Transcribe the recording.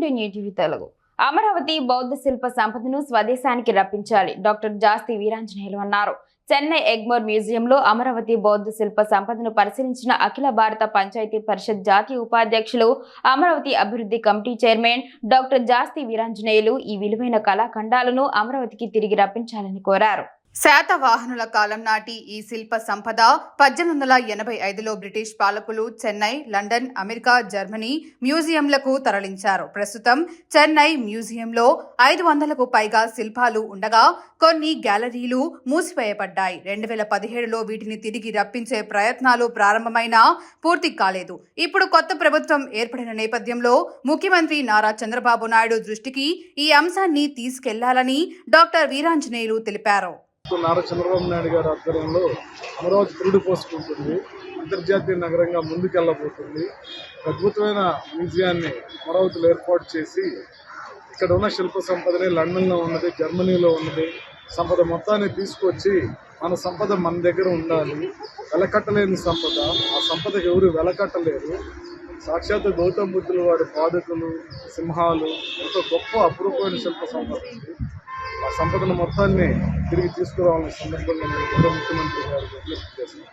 ఉండే టు తెలుగు అమరావతి బౌద్ధ శిల్ప సంపదను స్వదేశానికి రప్పించాలి. డాక్టర్ జాస్తి వీరాంజనేయులు అన్నారు. చెన్నై ఎగ్మోర్ మ్యూజియంలో అమరావతి బౌద్ధ శిల్ప సంపదను పరిశీలించిన అఖిల భారత పంచాయతీ పరిషత్ జాతీయ ఉపాధ్యక్షులు అమరావతి అభివృద్ధి committee chairman doctor Jasti Veeranjaneyulu ఈ విలువైన కళాఖండాలను అమరావతికి తిరిగి రప్పించాలని కోరారు. శాతవాహనుల కాలం నాటి ఈ శిల్ప సంపద పద్దెనిమిది వందల ఎనభై ఐదులో బ్రిటిష్ పాలకులు చెన్నై లండన్ అమెరికా జర్మనీ మ్యూజియంలకు తరలించారు. ప్రస్తుతం చెన్నై మ్యూజియంలో ఐదు వందలకు పైగా శిల్పాలు ఉండగా కొన్ని గ్యాలరీలు మూసివేయబడ్డాయి. రెండు వేల పదిహేడులో వీటిని తిరిగి రప్పించే ప్రయత్నాలు ప్రారంభమైనా పూర్తి కాలేదు. ఇప్పుడు కొత్త ప్రభుత్వం ఏర్పడిన నేపథ్యంలో ముఖ్యమంత్రి నారా చంద్రబాబు నాయుడు దృష్టికి ఈ అంశాన్ని తీసుకెళ్ళాలని డాక్టర్ వీరాంజనేయులు తెలిపారు. నారా చంద్రబాబు నాయుడు గారి ఆధ్వర్యంలో అమరావతి పురుడు పోసుకుంటుంది అంతర్జాతీయ నగరంగా ముందుకెళ్ళబోతుంది. అద్భుతమైన మ్యూజియాన్ని అమరావతిలో ఏర్పాటు చేసి ఇక్కడ ఉన్న శిల్ప సంపదని లండన్లో ఉన్నది జర్మనీలో ఉన్నది. సంపద మొత్తాన్ని తీసుకొచ్చి మన సంపద మన దగ్గర ఉండాలి. వెలకట్టలేని సంపద. ఆ సంపదకు ఎవరు వెలకట్టలేరు. సాక్షాత్ గౌతమ బుద్ధులు వారి పాదకులు సింహాలు ఎంతో గొప్ప అపురూపమైన శిల్ప సంపద ఉంది సంపదను మొత్తాన్ని తిరిగి తీసుకురావాలని సందర్భంగా నేను గౌరవ ముఖ్యమంత్రి గారికి విజ్ఞప్తి చేశాను